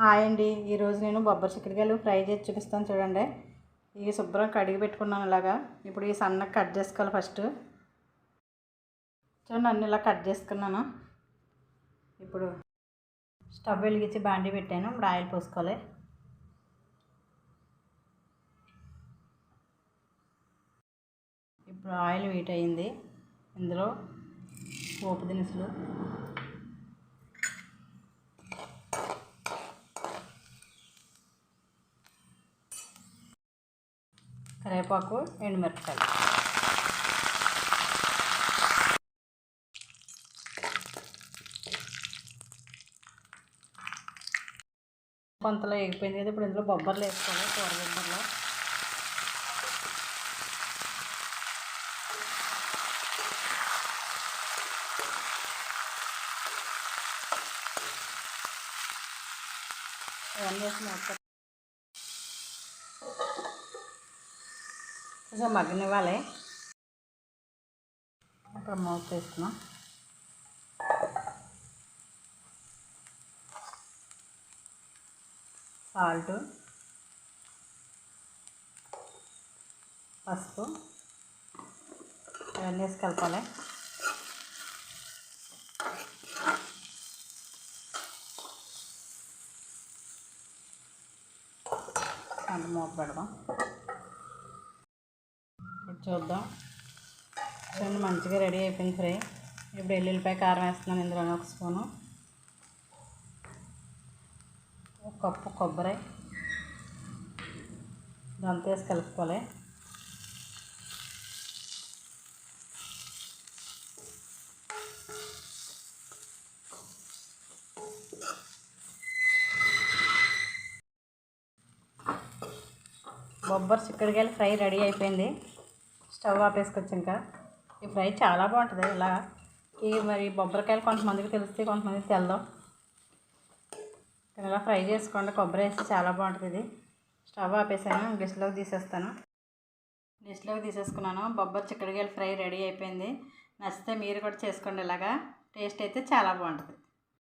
Hi అండి. ఈరోజు నేను బొబ్బరి చిక్కుడుకాయలు ఫ్రై చేసి చూపిస్తాను చూడండి. ఇవి శుభ్రం కడిగి పెట్టుకున్నాను ఇలాగా. ఇప్పుడు ఈ సన్నగా కట్ చేసుకోవాలి ఫస్ట్. చూడండి అన్ని ఇలా కట్ చేసుకున్నాను. ఇప్పుడు స్టవ్ వెలిగించి బాండీ పెట్టాను. ఇప్పుడు ఆయిల్ పోసుకోవాలి. ఇప్పుడు ఆయిల్ వీట్ అయింది. ఇందులో పోపు దినుసులు కరివేపాకు ఎండుమిరపకాయలు. కొంతలో ఎగిపోయింది కదా ఇప్పుడు ఇందులో బొబ్బర్లు వేసుకోవాలి కూర బొబ్బర్లు. ఇవన్నీ వేసి కొంచెం మగ్గనివ్వాలి. అక్కడ మూత వేసుకున్నాం సాల్ట్ పసుపు ఇవన్నీ వేసి కలపాలి. అంటే మూత పెడదాం. చూద్దాం. చూడండి మంచిగా రెడీ అయిపోయింది ఫ్రై. ఇప్పుడు ఎల్లుల్లిపాయ కారం వేస్తున్నాను ఇందులో ఒక స్పూను. ఒక కప్పు కొబ్బరి. దాంతో వేసి కలుపుకోవాలి. బొబ్బర్ చిక్కడికాయలు ఫ్రై రెడీ అయిపోయింది. స్టవ్ ఆపేసుకొచ్చాక ఈ ఫ్రై చాలా బాగుంటుంది. ఇలా ఈ మరి బొబ్బరికాయలు కొంతమందికి తెలిస్తే కొంతమందికి తెల్దాం. ఇలా ఫ్రై చేసుకోండి. కొబ్బరి వేసి చాలా బాగుంటుంది ఇది. స్టవ్ ఆపేసాను. డిష్లోకి తీసేస్తాను. డిష్లోకి తీసేసుకున్నాను. బొబ్బరి చిక్కడికాయలు ఫ్రై రెడీ అయిపోయింది. నచ్చితే మీరు కూడా చేసుకోండి ఇలాగా. టేస్ట్ అయితే చాలా బాగుంటుంది.